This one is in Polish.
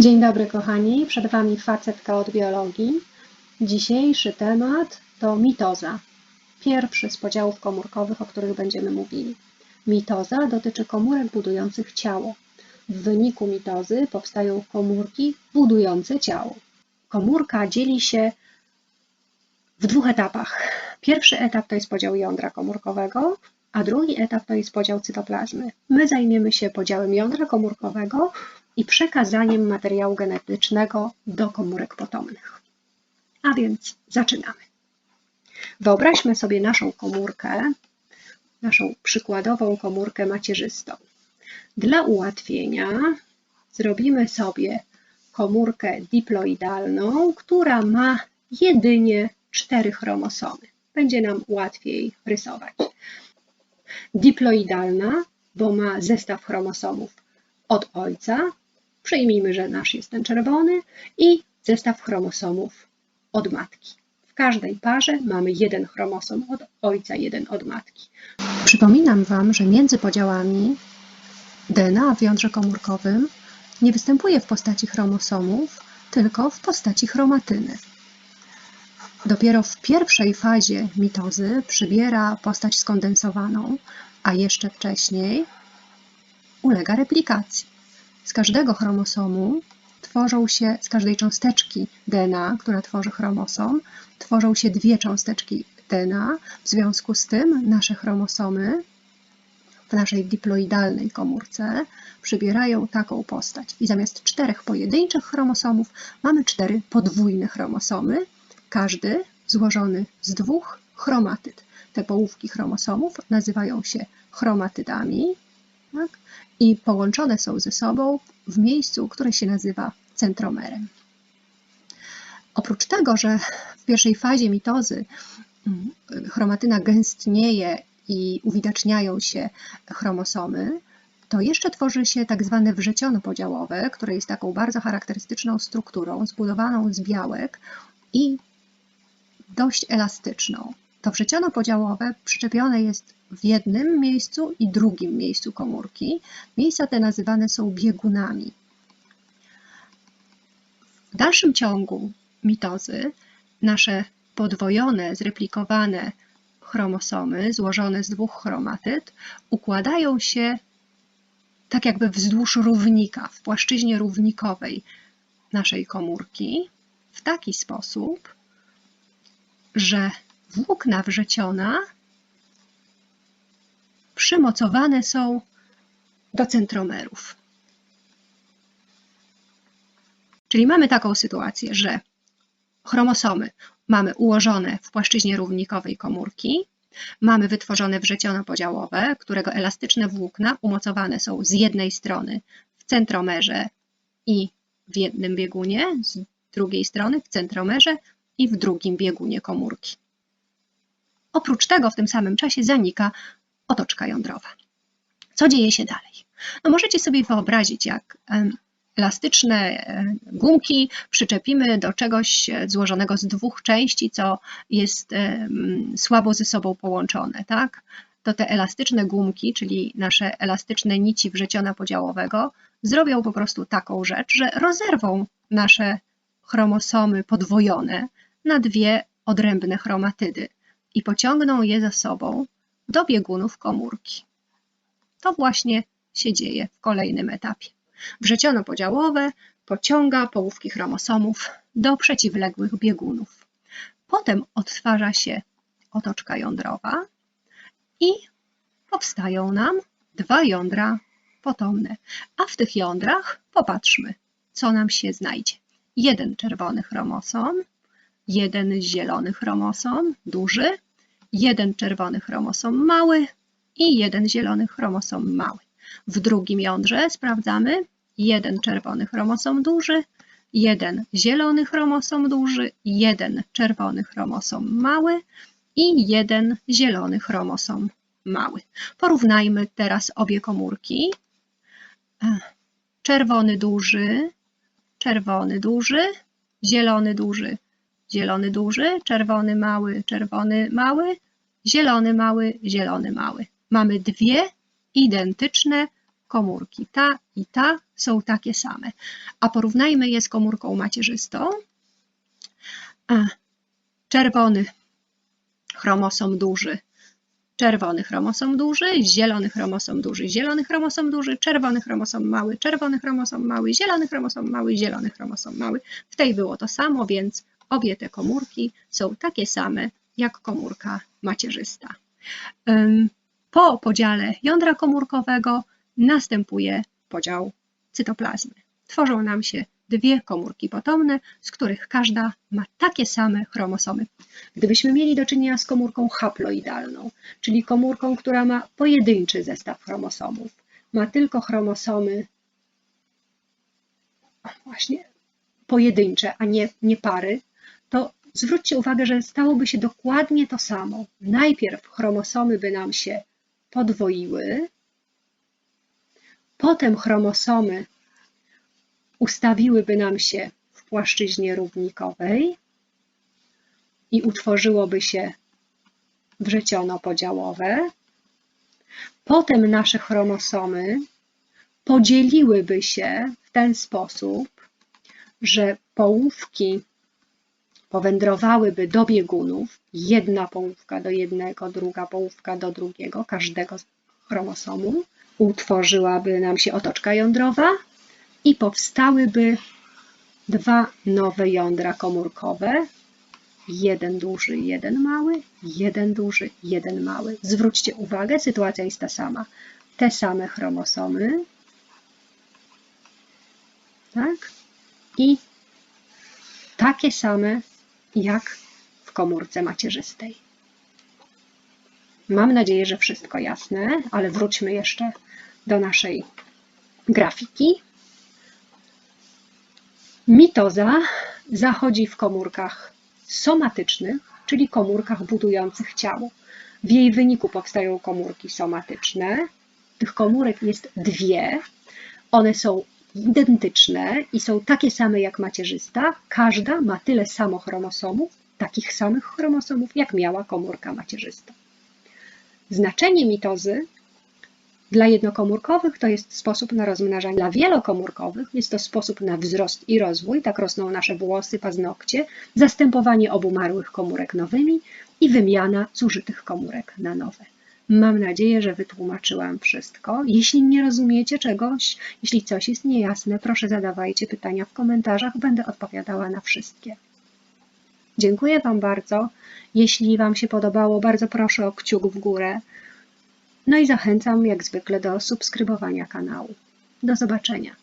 Dzień dobry kochani, przed Wami facetka od biologii. Dzisiejszy temat to mitoza. Pierwszy z podziałów komórkowych, o których będziemy mówili. Mitoza dotyczy komórek budujących ciało. W wyniku mitozy powstają komórki budujące ciało. Komórka dzieli się w dwóch etapach. Pierwszy etap to jest podział jądra komórkowego, a drugi etap to jest podział cytoplazmy. My zajmiemy się podziałem jądra komórkowego i przekazaniem materiału genetycznego do komórek potomnych. A więc zaczynamy. Wyobraźmy sobie naszą komórkę, naszą przykładową komórkę macierzystą. Dla ułatwienia zrobimy sobie komórkę diploidalną, która ma jedynie cztery chromosomy. Będzie nam łatwiej rysować. Diploidalna, bo ma zestaw chromosomów od ojca, przyjmijmy, że nasz jest ten czerwony, i zestaw chromosomów od matki. W każdej parze mamy jeden chromosom od ojca, jeden od matki. Przypominam Wam, że między podziałami DNA w jądrze komórkowym nie występuje w postaci chromosomów, tylko w postaci chromatyny. Dopiero w pierwszej fazie mitozy przybiera postać skondensowaną, a jeszcze wcześniej ulega replikacji. Z każdego chromosomu tworzą się, z każdej cząsteczki DNA, która tworzy chromosom, tworzą się dwie cząsteczki DNA. W związku z tym nasze chromosomy w naszej diploidalnej komórce przybierają taką postać. I zamiast czterech pojedynczych chromosomów mamy cztery podwójne chromosomy, każdy złożony z dwóch chromatyd. Te połówki chromosomów nazywają się chromatydami tak? i połączone są ze sobą w miejscu, które się nazywa centromerem. Oprócz tego, że w pierwszej fazie mitozy mm, chromatyna gęstnieje i uwidaczniają się chromosomy, to jeszcze tworzy się tak zwane wrzeciono podziałowe, które jest taką bardzo charakterystyczną strukturą, zbudowaną z białek i dość elastyczną. To wrzeciono podziałowe przyczepione jest w jednym miejscu i drugim miejscu komórki. Miejsca te nazywane są biegunami. W dalszym ciągu mitozy nasze podwojone, zreplikowane chromosomy złożone z dwóch chromatyd układają się tak jakby wzdłuż równika, w płaszczyźnie równikowej naszej komórki w taki sposób, że włókna wrzeciona przymocowane są do centromerów. Czyli mamy taką sytuację, że chromosomy mamy ułożone w płaszczyźnie równikowej komórki, mamy wytworzone wrzeciono podziałowe, którego elastyczne włókna umocowane są z jednej strony w centromerze i w jednym biegunie, z drugiej strony w centromerze i w drugim biegunie komórki. Oprócz tego w tym samym czasie zanika otoczka jądrowa. Co dzieje się dalej? No możecie sobie wyobrazić, jak elastyczne gumki przyczepimy do czegoś złożonego z dwóch części, co jest słabo ze sobą połączone, tak? To te elastyczne gumki, czyli nasze elastyczne nici wrzeciona podziałowego, zrobią po prostu taką rzecz, że rozerwą nasze chromosomy podwojone na dwie odrębne chromatydy i pociągną je za sobą do biegunów komórki. To właśnie się dzieje w kolejnym etapie. Wrzeciono podziałowe pociąga połówki chromosomów do przeciwległych biegunów. Potem odtwarza się otoczka jądrowa i powstają nam dwa jądra potomne. A w tych jądrach popatrzmy, co nam się znajdzie. Jeden czerwony chromosom, jeden zielony chromosom, duży, jeden czerwony chromosom mały. I jeden zielony chromosom mały. W drugim jądrze sprawdzamy. Jeden czerwony chromosom duży, jeden zielony chromosom duży, jeden czerwony chromosom mały. I jeden zielony chromosom mały. Porównajmy teraz obie komórki. Czerwony duży, czerwony duży, zielony duży, zielony duży, czerwony mały, czerwony mały, zielony mały, zielony mały. Mamy dwie identyczne komórki. Ta i ta są takie same. A porównajmy je z komórką macierzystą. A, czerwony chromosom duży, czerwony chromosom duży, zielony chromosom duży, zielony chromosom duży, czerwony chromosom mały, czerwony chromosom mały, zielony chromosom mały, zielony chromosom mały. W tej było to samo, więc obie te komórki są takie same jak komórka macierzysta. Po podziale jądra komórkowego następuje podział cytoplazmy. Tworzą nam się dwie komórki potomne, z których każda ma takie same chromosomy. Gdybyśmy mieli do czynienia z komórką haploidalną, czyli komórką, która ma pojedynczy zestaw chromosomów, ma tylko chromosomy właśnie pojedyncze, a nie, nie pary, zwróćcie uwagę, że stałoby się dokładnie to samo. Najpierw chromosomy by nam się podwoiły, potem chromosomy ustawiłyby nam się w płaszczyźnie równikowej i utworzyłoby się wrzeciono podziałowe. Potem nasze chromosomy podzieliłyby się w ten sposób, że połówki powędrowałyby do biegunów, jedna połówka do jednego, druga połówka do drugiego, każdego chromosomu. Utworzyłaby nam się otoczka jądrowa i powstałyby dwa nowe jądra komórkowe. Jeden duży, jeden mały, jeden duży, jeden mały. Zwróćcie uwagę, sytuacja jest ta sama. Te same chromosomy, tak? I takie same jak w komórce macierzystej. Mam nadzieję, że wszystko jasne, ale wróćmy jeszcze do naszej grafiki. Mitoza zachodzi w komórkach somatycznych, czyli komórkach budujących ciało. W jej wyniku powstają komórki somatyczne. Tych komórek jest dwie. One są identyczne i są takie same jak macierzysta. Każda ma tyle samo chromosomów, takich samych chromosomów, jak miała komórka macierzysta. Znaczenie mitozy dla jednokomórkowych to jest sposób na rozmnażanie. Dla wielokomórkowych jest to sposób na wzrost i rozwój, tak rosną nasze włosy, paznokcie, zastępowanie obumarłych komórek nowymi i wymiana zużytych komórek na nowe. Mam nadzieję, że wytłumaczyłam wszystko. Jeśli nie rozumiecie czegoś, jeśli coś jest niejasne, proszę zadawajcie pytania w komentarzach, będę odpowiadała na wszystkie. Dziękuję Wam bardzo. Jeśli Wam się podobało, bardzo proszę o kciuk w górę. No i zachęcam jak zwykle do subskrybowania kanału. Do zobaczenia.